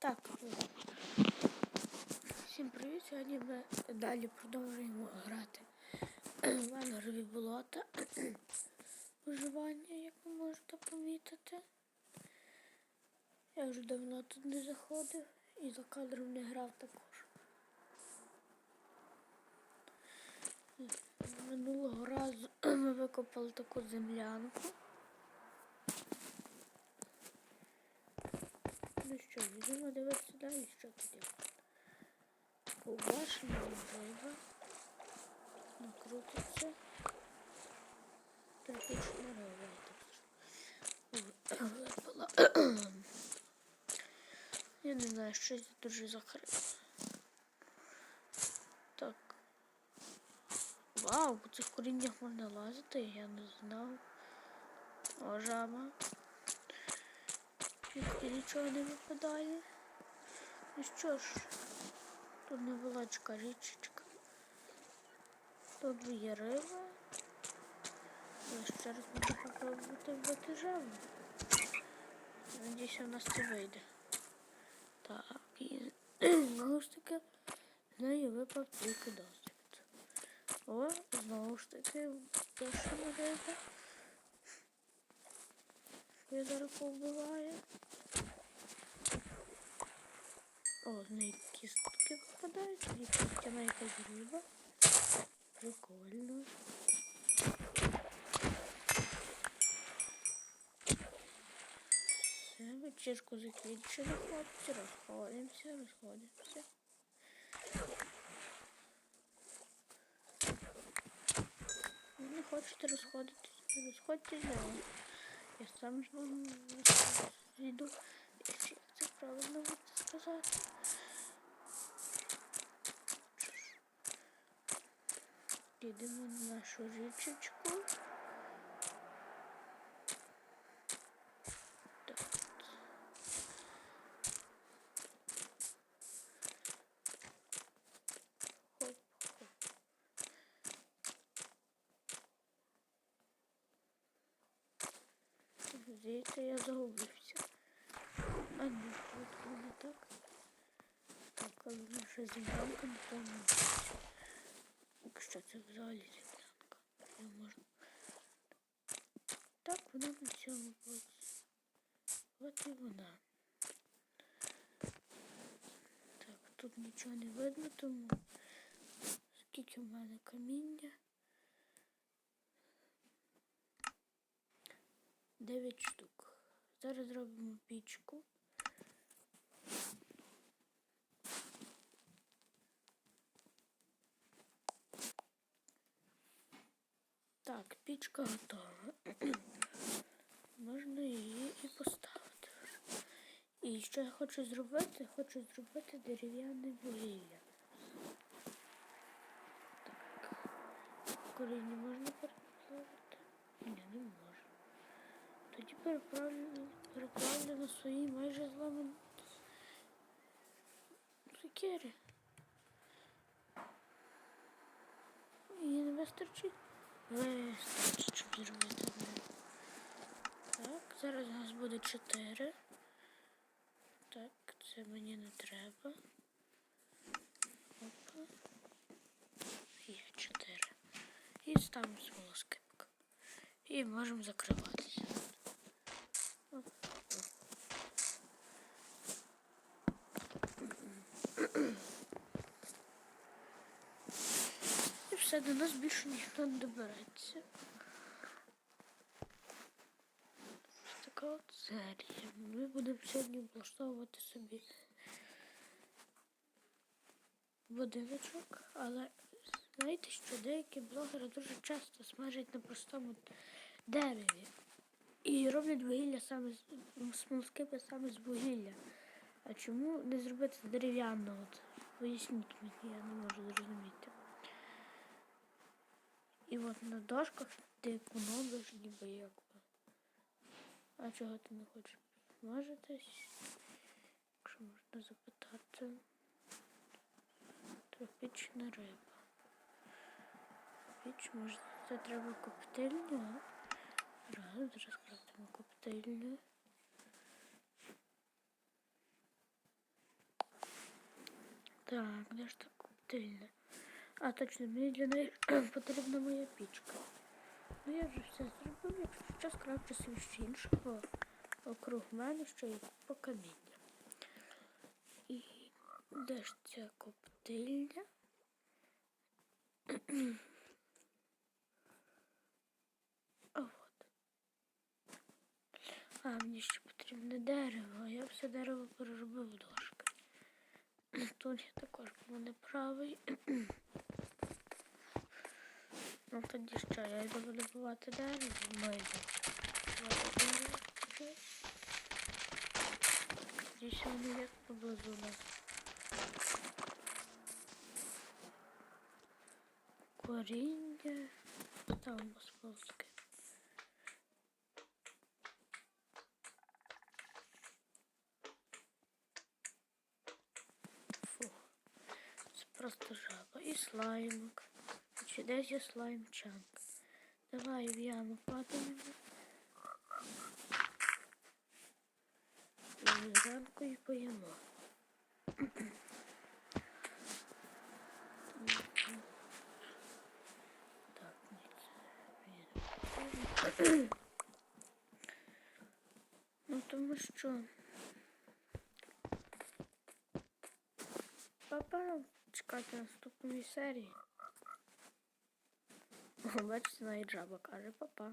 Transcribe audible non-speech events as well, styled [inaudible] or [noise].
Так. Всім привіт! Сьогодні ми далі продовжуємо грати [clears throat] в Ангрові болота. [clears throat] Виживання, як ви можете помітити. Я вже давно тут не заходив і за кадром не грав також. Минулого разу [clears throat] ми викопали таку землянку. Ну що, йдемо дивитися далі, що є. Побачимо риба. Накрутиться. Тропічна риба. так що. Я не знаю, що це дуже закрито. Так. Вау, по цих коріннях можна лазити, я не знав. О. Звідки нічого не випадає. Ну що ж, тут невеличка річечка. Тут є риба. Я ще раз буду попробувати вбити жабу. Надіюсь, у нас це вийде. Так, і [clears throat] знову ж таки з неї випав тільки досвід. О, знову ж таки перша риба. Я зараз повбиваю. О, з неї кістки випадають, і кістяна якась риба. Прикольно. Все, вечірку закінчили, хлопці, розходимося, розходимося. Не хочете розходитися, розходьтесь знову. Я сам ж вам зайду, якщо це правильно буде сказати. Йдемо на нашу річечку. Здається, я загубився. А ні, тут воно так. Так, але наша землянка не повністю. Якщо це взагалі землянка. Я можу. Так, вона на цьому боці. От і вона. Так, тут нічого не видно, тому скільки в мене каміння. 9 штук. Зараз зробимо пічку. Так, пічка готова. [clears throat] Можна її і поставити. І що я хочу зробити? Хочу зробити дерев'яне вугілля. Так. Коріння можна переплавити? Ні, не можна. Тоді переправлю, на свої майже зламані сокири. Її не вистачить. Вистачить, щоб зробити. одне. Так, зараз у нас буде 4. Так, це мені не треба. Опа. Є 4. І ставимо смолоскипку. І можемо закриватися. Все, до нас більше ніхто не добереться. Така от серія. Ми будемо сьогодні облаштовувати собі будиночок, але знаєте, що деякі блогери дуже часто смажать на простому дереві. І роблять вугілля саме з смолоскипи саме з вугілля. А чому не зробити з дерев'яного? Поясніть мені, я не можу зрозуміти. І от на дошках ти економиш ніби якби. А чого ти не хочеш смажитись? Якщо можна запитати. Тропічна риба. Піч можна. Це треба коптильню. Раз, зараз крафтимо коптильню. Так, де ж та коптильня? А, точно, мені для неї [clears throat] потрібна моя пічка. Ну я вже все зробив, якщо час краще свіж іншого. Округ мене ще є купа каміння. І де ж ця коптильня? [clears throat] А от. А, мені ще потрібне дерево, я все дерево переробив дошки. Тут я також був неправий. [clears throat] Ну тоді що, я йду видобувати дерево, ми йдемо. Добувати. Здесь вони як поблизу нас. Коріння. Там. Фу. Це просто жаба. І слаймик. Чи десь є. Давай в яму падаємо. І зранку і поїмо. Так, ні. Ну тому що. Папа, чекайте наступної серії. [laughs] Бачите, навіть жаба каже папа.